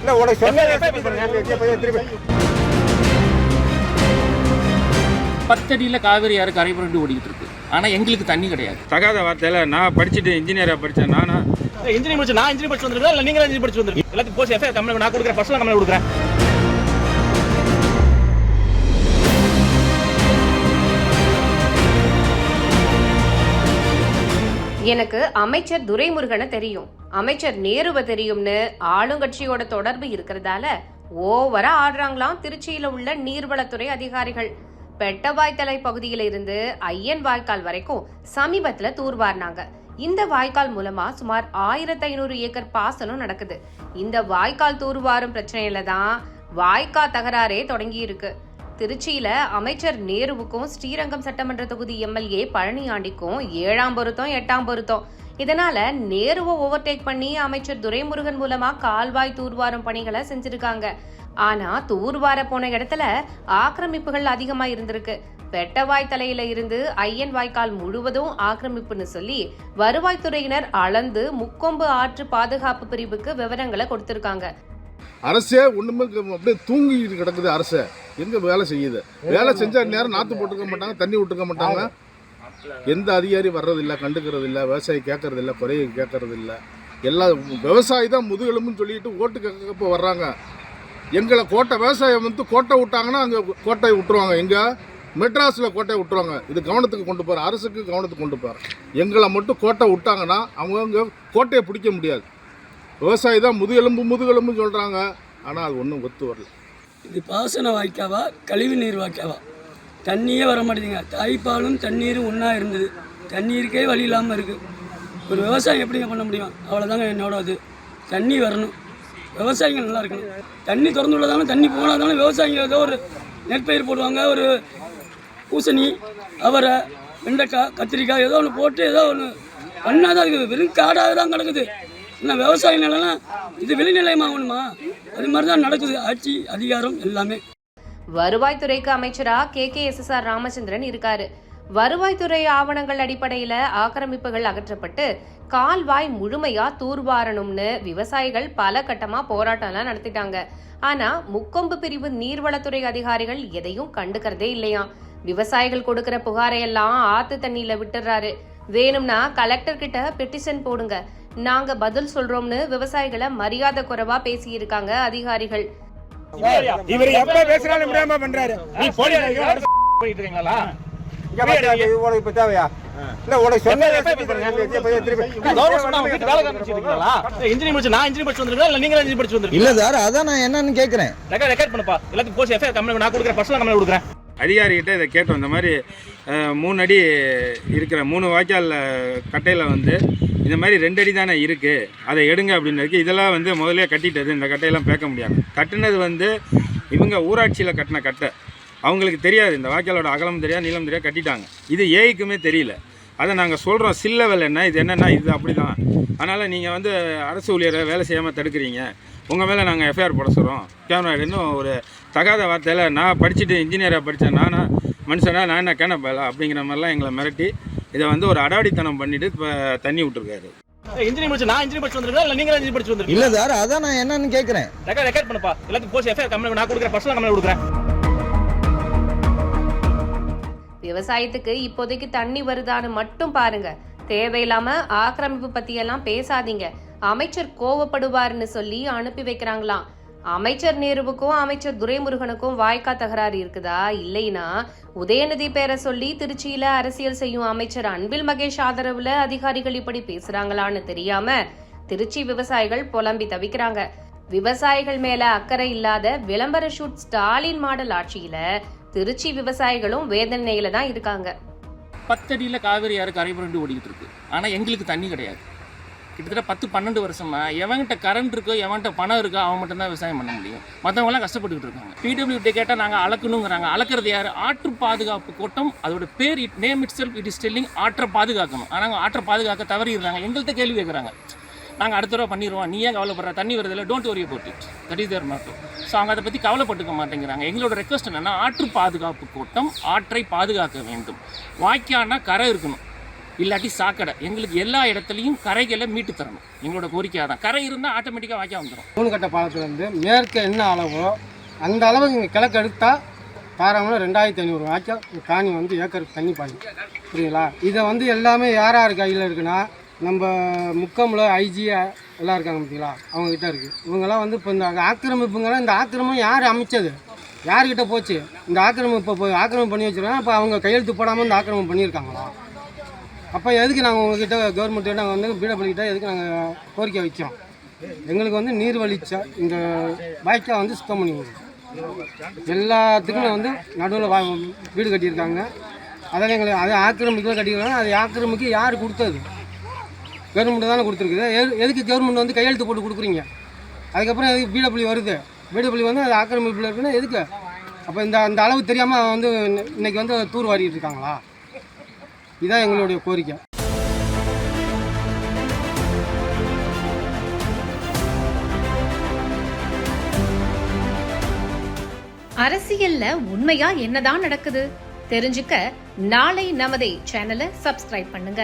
இல்ல உனக்கு சொன்ன பத்தடியில் காவேரி யாரு கரை புரண்டு ஓடிக்கிட்டு இருக்கு. ஆனால் எங்களுக்கு தண்ணி கிடையாது. தகாத வார்த்தையில நான் படிச்சுட்டு இன்ஜினியரா படிச்சேன். நானா இன்ஜினியர் படிச்சு நான் இன்ஜினியர் படிச்சு வந்திருக்கேன் இல்ல நீங்க இன்ஜினியர் படிச்சு வந்திருக்கீங்க எல்லாத்துக்கும் போஸ்ட் எஃப்ஐஆர் கம்பெனி நான் கொடுக்குறேன் பர்சனல் கம்பெனி கொடுக்குறேன். எனக்கு அமைச்சர் துரைமுருகனை தெரியும். அமைச்சர் நேருவை தெரியும்னு ஆளுங்கட்சியோட தொடர்பு இருக்கிறதால ஓவரா ஆடுறாங்களாம் திருச்சியில உள்ள நீர்வளத்துறை அதிகாரிகள். பெட்டவாய்த்தலை பகுதியில இருந்து ஐயன் வாய்க்கால் வரைக்கும் சமீபத்துல தூர்வாரினாங்க இந்த வாய்க்கால் மூலமா சுமார் ஆயிரத்தி ஐநூறு ஏக்கர் பாசனம் நடக்குது. இந்த வாய்க்கால் தூர்வாரும் பிரச்சனையில தான் வாய்க்கால் தகராறே தொடங்கி இருக்கு திருச்சியில அமைச்சர் நேருவுக்கும் ஸ்ரீரங்கம் சட்டமன்ற தொகுதி எம்எல்ஏ பழனியாண்டிக்கும் ஏழாம் பொருத்தம் எட்டாம் பொருத்தம். இதனால நேருவை ஓவர்டேக் பண்ணி அமைச்சர் துரைமுருகன் மூலமா கால்வாய் தூர்வாரும் பணிகளை செஞ்சிருக்காங்க. ஆனா தூர்வார போன இடத்துல ஆக்கிரமிப்புகள் அதிகமா இருந்திருக்கு. பெட்டவாய் தலையில இருந்து ஐயன் வாய்க்கால் முழுவதும் ஆக்கிரமிப்புன்னு சொல்லி வருவாய்த்துறையினர் அளந்து முக்கொம்பு ஆற்று பாதுகாப்பு பிரிவுக்கு விவரங்களை கொடுத்திருக்காங்க. அரசே ஒன்றுமே அப்படியே தூங்கிட்டு கிடக்குது அரசே. எங்கே வேலை செய்யுது? வேலை செஞ்சால் நேரம் நாற்று போட்டுக்க மாட்டாங்க தண்ணி விட்டுக்க மாட்டாங்க. எந்த அதிகாரி வர்றதில்லை கண்டுக்கிறது இல்லை விவசாயி கேட்கறது இல்லை குறைய கேட்கறது இல்லை எல்லா விவசாயி தான் முதுகெலும்புன்னு சொல்லிட்டு ஓட்டு கேட்க வர்றாங்க. எங்களை கோட்டை விவசாயம் வந்து கோட்டை விட்டாங்கன்னா அங்கே கோட்டையை விட்டுருவாங்க. எங்கே? மெட்ராஸில் கோட்டையை விட்டுருவாங்க. இது கவனத்துக்கு கொண்டு போகிற அரசுக்கு கவனத்துக்கு கொண்டு போகிற எங்களை மட்டும் கோட்டை விட்டாங்கன்னா அவங்கவுங்க கோட்டையை பிடிக்க முடியாது. விவசாயி தான் முதுகெலும்பு முதுகெலும்பு சொல்கிறாங்க ஆனால் அது ஒன்றும் ஒத்து வரல. இது பாசன வாய்க்காவா கழிவு நீர் வாய்க்காவா? தண்ணியே வர மாட்டேங்குங்க தாய்ப்பாலும் தண்ணீரும் ஒன்றா இருந்தது. தண்ணீருக்கே வழி இல்லாமல் இருக்குது ஒரு விவசாயம் எப்படிங்க பண்ண முடியும்? அவ்வளோதாங்க என்னோட அது தண்ணி வரணும். விவசாயிகள் நல்லா இருக்கணும். தண்ணி திறந்து உள்ளதால தண்ணி போனாதானே விவசாயிங்க ஏதோ ஒரு நெற்பயிர் போடுவாங்க ஒரு பூசணி அவரை வெண்டைக்காய் கத்திரிக்காய் ஏதோ ஒன்று போட்டு ஏதோ ஒன்று பண்ணாதான் இருக்குது வெறும் காடாக தான் கிடக்குது. ஆனால் விவசாய நிலம்னா இது வெளிநிலையமாகணுமா? அது மாதிரி தான் நடக்குது. ஆட்சி அதிகாரம் எல்லாமே. வருவாய்த்துறைக்கு அமைச்சரா K. K. S. S. R. Ramachandran இருக்காரு. வருவாய்த்துறை ஆவணங்கள் அடிப்படையில ஆக்கிரமிப்புகள் அகற்றப்பட்டு கால்வாய் முழுமையா தூர்வாரணும்னு விவசாயிகள் பல கட்டமா போராட்டம்லாம் நடத்திட்டாங்க. ஆனா முக்கொம்பு பிரிவு நீர்வளத்துறை அதிகாரிகள் எதையும் கண்டுக்கிறதே இல்லையா விவசாயிகள் கொடுக்கிற புகாரையெல்லாம் ஆத்து தண்ணியில விட்டுறாரு. வேணும்னா கலெக்டர் கிட்ட பெட்டிஷன் போடுங்க. நாங்க பதில் சொல்றோம்னு விவசாயிகளை மரியாதை குறைவா பேசியிருக்காங்க அதிகாரிகள். இவர் எப்ப பேசுறாலும் விடாம பண்றாரு. நீ போலியா போயிட்டு இருக்கீங்களா? இங்க பாத்தியா, இது உனக்கு இப்ப தேவையா? இல்ல உனக்கு இன்ஜினியர் படிச்சு நான் இன்ஜினியர் படிச்சு வந்திருக்கேன் இல்ல நீங்க இன்ஜினியர் படிச்சு வந்திருக்கீங்க? இல்ல சார் அதான் நான் என்னன்னு கேக்குறேன். ரெக்கார்ட் ரெக்கார்ட் பண்ணுப்பா. எல்லாத்துக்கும் போஸ்ட் எஃப்ஐஆர் கம்பெனி நான் கொடுக்குறேன் பர்சனல் கம்பெனி கொடுக்குறேன். அதிகாரிகிட்ட இதை கேட்டோம். இந்த மாதிரி மூணு அடி இருக்கிற மூணு வாய்க்கால் கட்டையில் வந்து இந்த மாதிரி ரெண்டடி தானே இருக்குது அதை எடுங்க அப்படின்னு இருக்கு இதெல்லாம் வந்து முதல்ல கட்டிட்டது இந்த கட்டையெல்லாம் பேக்க முடியாது. கட்டினது வந்து இவங்க ஊராட்சியில் கட்டின கட்டை. அவங்களுக்கு தெரியாது இந்த வாய்க்காலோட அகலம் தெரியாது நீளம் தெரியாது கட்டிட்டாங்க. இது ஏஐக்குமே தெரியல. அதை நாங்கள் சொல்கிறோம் சில்லவல் என்ன இது என்னென்னா இது அப்படி தான் அதனால் நீங்கள் வந்து அரசு ஊழியரை வேலை செய்யாமல் தடுக்கிறீங்க. உங்கள் மேலே நாங்கள் எஃப்ஐஆர் போட சொல்கிறோம் கேமரா இன்னும் ஒரு தகாத வார்த்தையில் நான் படிச்சுட்டு இன்ஜினியராக படித்தேன் நானா மனுஷனா நான் என்ன கேனப்பேலா அப்படிங்கிற மாதிரிலாம் எங்களை மிரட்டி இதை வந்து ஒரு அடாவடித்தனம் பண்ணிட்டு இப்போ தண்ணி விட்டுருக்காரு. இன்ஜினியர் படிச்சு நான் இன்ஜினியர் படிச்சு வந்திருக்கேன்? இல்ல நீங்க இன்ஜினியர் படிச்சு வந்திருக்கீங்க இல்ல சார் அதான் நான் என்னன்னு கேக்குறேன். ரெக்கார்ட் ரெக்கார்ட் பண்ணுப்பா. எல்லாத்துக்கும் போஸ்ட் எஃப்ஐஆர் கம்பெனி நான் கொடுக்குறேன் பர்சனல் கம்பெனி கொடுக்குறேன். விவசாயத்துக்கு இப்போதைக்கு தண்ணி வருதான்னு மட்டும் பாருங்க. தேவையில்லாம ஆக்கிரமிப்பு பத்தியெல்லாம் பேசாதீங்க. அமைச்சர் கோவப்படுவாருன்னு சொல்லி அனுப்பி வைக்கிறாங்களாம். அமைச்சர் நேருவுக்கும் அமைச்சர் துரைமுருகனுக்கும் வாய்க்கா தகராறு இருக்குதா? இல்லைனா உதயநிதி பேரை சொல்லி திருச்சியில அரசியல் செய்யும் அமைச்சர் அன்பில் மகேஷ் ஆதரவுல அதிகாரிகள் இப்படி பேசுறாங்களான்னு தெரியாம திருச்சி விவசாயிகள் புலம்பி தவிக்கிறாங்க. விவசாயிகள் மேல அக்கறை இல்லாத விளம்பர ஷூட் ஸ்டாலின் மாடல் ஆட்சியில திருச்சி விவசாயிகளும் வேதனையில தான் இருக்காங்க. பத்தடியில் காவிரி யாரு கரைபுரண்டு ஓடிக்கிட்டு இருக்கு. ஆனால் எங்களுக்கு தண்ணி கிடையாது. கிட்டத்தட்ட பத்து பன்னெண்டு வருஷமா எவன்கிட்ட கரண்ட் இருக்கோ எவன்கிட்ட பணம் இருக்கோ அவன் மட்டும்தான் விவசாயம் பண்ண முடியும். மற்றவங்களாம் கஷ்டப்பட்டுக்கிட்டு இருக்காங்க. பிடபிள்யூடி கேட்டால் நாங்கள் அளக்கணுங்கிறாங்க. அளக்கிறது யார்? ஆற்று பாதுகாப்பு கூட்டம். அதோட பேர் it name itself it is telling ஆற்றை பாதுகாக்கணும். ஆனால் ஆற்றை பாதுகாக்க தவறிடுறாங்க. எங்கள்கிட்ட கேள்வி கேட்குறாங்க நாங்கள் அடுத்த தடவை பண்ணிடுவோம் நீ ஏன் கவலைப்படுற? தண்ணி வருதில்ல don't worry about it that is there மாட்டோம் ஸோ அவங்க அதை பற்றி கவலைப்பட்டுக்க மாட்டேங்கிறாங்க. எங்களோட ரெக்வஸ்ட் என்னென்னா ஆற்று பாதுகாப்பு கூட்டம் ஆற்றை பாதுகாக்க வேண்டும். வாய்க்கானா கரை இருக்கணும். இல்லாட்டி சாக்கடை. எங்களுக்கு எல்லா இடத்துலையும் கரைகளை மீட்டு தரணும். எங்களோட கோரிக்கை தான். கரை இருந்தால் ஆட்டோமேட்டிக்காக வாய்க்கா வந்துடும் மூணு கட்ட பாலத்துலேருந்து மேற்கே என்ன அளவோ அந்த அளவுக்கு இங்கே கிழக்கு எடுத்தால் தாராமலாம் ரெண்டாயிரத்தி ஐநூறு வாய்க்கால் காணி வந்து ஏக்கருக்கு தண்ணி பாயும். புரியுங்களா இதை வந்து எல்லாமே யார் யார் கையில் இருக்குன்னா நம்ம முக்கமில் ஐஜி எல்லாம் இருக்காங்க பார்த்தீங்களா அவங்கக்கிட்ட இருக்குது இவங்கெல்லாம் வந்து இப்போ இந்த ஆக்கிரமிப்புங்கெல்லாம் இந்த ஆக்கிரமம் யார் அமைச்சது? யார்கிட்ட போச்சு? இந்த ஆக்கிரமிப்பு இப்போ போய் ஆக்கிரமம் பண்ணி வச்சுருக்காங்க அப்போ அவங்க கையெழுத்து போடாமல் இந்த ஆக்கிரமம் பண்ணியிருக்காங்களா? அப்போ எதுக்கு நாங்கள் உங்ககிட்ட கவர்மெண்ட்டு நாங்கள் வந்து பீடபிள்கிட்ட எதுக்கு நாங்கள் கோரிக்கை வைக்கிறோம்? எங்களுக்கு வந்து நீர் வலிச்சா இந்த வாய்க்கால் வந்து சுத்தம் பண்ணி எல்லாத்துக்கும் வந்து நடுவில் வா வீடு கட்டியிருக்காங்க. அதெல்லாம் எங்களை அது ஆக்கிரமிக்கலாம் கட்டியிருக்காங்க. அது ஆக்கிரமிக்கு யார் கொடுத்தது? கவர்மெண்ட்டு தானே கொடுத்துருக்குது. எதுக்கு கவர்மெண்ட் வந்து கையெழுத்து போட்டு கொடுக்குறீங்க? அதுக்கப்புறம் எதுக்கு பீடபிள்யூ வருது? பீடபிள்யூ வந்து அது ஆக்கிரமிப்பில் இருக்குன்னா எதுக்கு? அப்போ இந்த அந்த அளவு தெரியாமல் வந்து இன்றைக்கி இன்னைக்கு வந்து தூர் வாரிட்டு இருக்காங்களா? இதான் எங்களுடைய கோரிக்கை. அரசியல்ல உண்மையா என்னதான் நடக்குது? தெரிஞ்சுக்க நாளை நமதே சேனலை சப்ஸ்கிரைப் பண்ணுங்க.